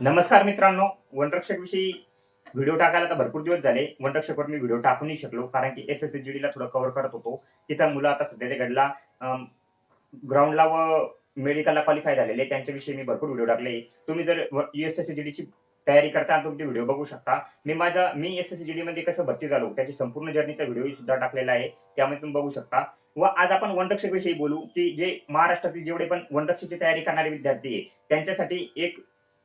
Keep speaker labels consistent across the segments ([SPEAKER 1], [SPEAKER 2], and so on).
[SPEAKER 1] नमस्कार मित्रांनो वनरक्षकविषयी व्हिडिओ टाकायला तर भरपूर दिवस झाले. वनरक्षकवर मी व्हिडिओ टाकू नाही शकलो कारण की एस एस सी जी थोडं कव्हर करत होतो. तिथं मुलं आता सध्याच्या घडला ग्राउंडला व मेडिकलला क्वालिफाय झालेले. त्यांच्याविषयी मी भरपूर व्हिडिओ टाकले. तुम्ही जर U S S C G ची तयारी करता तुम्ही व्हिडिओ बघू शकता. मी माझा मी एस एस सी जी मध्ये कसं भरती झालो त्याची संपूर्ण जर्नीचा व्हिडिओ सुद्धा टाकलेला आहे. त्यामध्ये तुम्ही बघू शकता. व आज आपण वनरक्षक विषयी बोलू की जे महाराष्ट्रातील जेवढे पण वनरक्षकची तयारी करणारे विद्यार्थी आहे त्यांच्यासाठी एक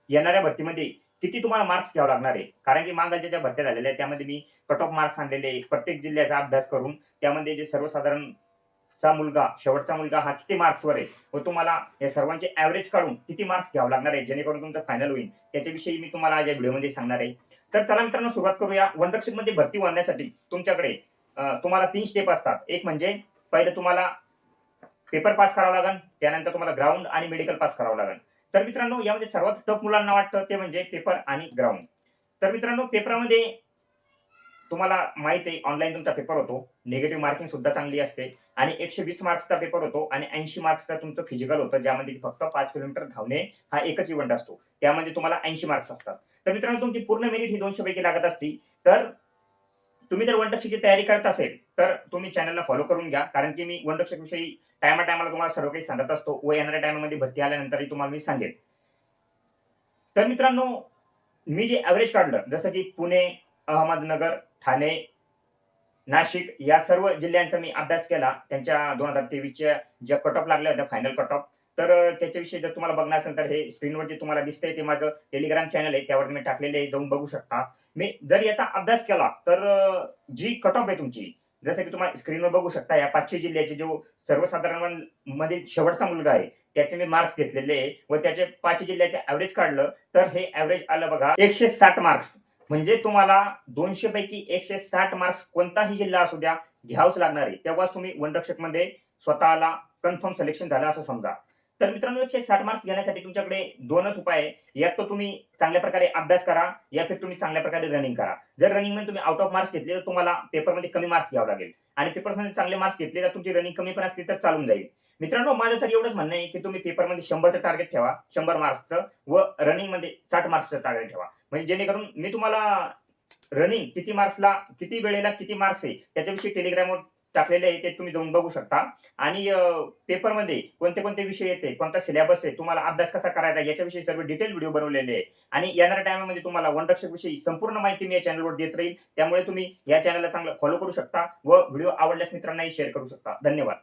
[SPEAKER 1] येणाऱ्या भरतीमध्ये किती तुम्हाला मार्क्स घ्यावं लागणार आहे? कारण की मागालच्या ज्या भरत्या झालेल्या आहेत त्यामध्ये मी कट ऑफ मार्क्स आणलेले प्रत्येक जिल्ह्याचा अभ्यास करून त्यामध्ये जे सर्वसाधारण चा मुलगा शेवटचा मुलगा हा किती मार्क्सवर आहे? व तुम्हाला या सर्वांचे ॲव्हरेज काढून किती मार्क्स घ्यावं लागणार आहे? जेणेकरून तुमचं फायनल होईल. त्याच्याविषयी मी तुम्हाला आज या व्हिडिओमध्ये सांगणार आहे. तर चला मित्रांनो सुरुवात करूया. वनरक्षकमध्ये भरती होण्यासाठी तुमच्याकडे तुम्हाला तीन स्टेप असतात. एक म्हणजे पहिलं तुम्हाला पेपर पास करावा लागेल त्यानंतर तुम्हाला ग्राउंड आणि मेडिकल पास करावं लागेल तर मित्रांनो यामध्ये सर्वात टफ मुलांना वाटतं ते म्हणजे पेपर आणि ग्राउंड तर मित्रांनो पेपरामध्ये तुम्हाला माहीत आहे ऑनलाईन तुमचा पेपर होतो. निगेटिव्ह मार्किंग सुद्धा चांगली असते. आणि एकशे वीस मार्क्सचा पेपर होतो आणि ऐंशी मार्क्सचा तुमचं फिजिकल होतं ज्यामध्ये फक्त पाच किलोमीटर धावणे हा एकच इव्हेंट असतो. त्यामध्ये तुम्हाला ऐंशी मार्क्स असतात. तर मित्रांनो तुमची पूर्ण मेरिट ही दोनशे पैकी लागत असती. तर तुम्ही जर वनरक्षकची तयारी करत असेल तर तुम्ही चॅनलला फॉलो करून घ्या. कारण की मी वनरक्षक विषयी टायमा टायमाला तुम्हाला सर्व काही सांगत असतो. व येणाऱ्या टायमामध्ये भरती आल्यानंतरही तुम्हाला मी सांगेन. तर मित्रांनो मी जे ॲव्हरेज काढलं जसं की पुणे अहमदनगर ठाणे नाशिक या सर्व जिल्ह्यांचा मी अभ्यास केला. त्यांच्या दोन हजार तेवीसच्या ज्या कट ऑफ लागल्या होत्या फायनल कट ऑफ तर त्याच्याविषयी जर तुम्हाला बघणार असेल तर हे स्क्रीनवर जे तुम्हाला दिसतंय ते माझं टेलिग्राम चॅनल आहे त्यावर मी टाकलेले आहे जाऊन बघू शकता. मी जर याचा अभ्यास केला तर जी कट ऑफ आहे तुमची जसं की तुम्हाला स्क्रीनवर बघू शकता या पाचशे जिल्ह्याचे जो सर्वसाधारणमध्ये शेवटचा मुलगा आहे त्याचे मी मार्क्स घेतलेले आहे व त्याचे पाचशे जिल्ह्याचे ॲव्हरेज काढलं तर हे ॲव्हरेज आलं बघा एकशे साठ मार्क्स म्हणजे तुम्हाला दोनशे पैकी एकशे साठ मार्क्स कोणताही जिल्हा असू द्या घ्यावंच लागणार आहे. तेव्हाच तुम्ही वनरक्षकमध्ये स्वतःला कन्फर्म सिलेक्शन झालं असं समजा. तर मित्रांनो एकशे साठ मार्क्स घेण्यासाठी तुमच्याकडे दोनच उपाय आहे. यात तो तुम्ही चांगल्या प्रकारे अभ्यास करा या फिर तुम्ही चांगल्या प्रकारे रनिंग करा. जर रनिंगमध्ये तुम्ही आउट ऑफ मार्क्स घेतले तर तुम्हाला पेपरमध्ये कमी मार्क्स घ्यावं लागेल. आणि पेपरमध्ये चांगले मार्क्स घेतले तर तुमची रनिंग कमी पण असली तर चालून जाईल. मित्रांनो माझं तर एवढंच म्हणणं आहे की तुम्ही पेपरमध्ये शंभरचं टार्गेट ठेवा शंभर मार्क्सचं व रनिंगमध्ये साठ मार्क्सचं टार्गेट ठेवा. म्हणजे जेणेकरून मी तुम्हाला रनिंग किती मार्क्सला किती वेळेला किती मार्क्स आहे त्याच्याविषयी टेलिग्रामवर टाकलेले आहे ते तुम्ही जाऊन बघू शकता. आणि पेपरमध्ये कोणते कोणते विषय येते कोणता सिलेबस आहे तुम्हाला अभ्यास कसा करायचा याच्याविषयी सर्व डिटेल व्हिडिओ बनवलेले आहे. आणि येणाऱ्या टायमामध्ये तुम्हाला वनरक्षक विषयी संपूर्ण माहिती मी या चॅनलवर देत राहील. त्यामुळे तुम्ही या चॅनलला चांगलं फॉलो करू शकता व व्हिडिओ आवडल्यास मित्रांनाही शेअर करू शकता. धन्यवाद.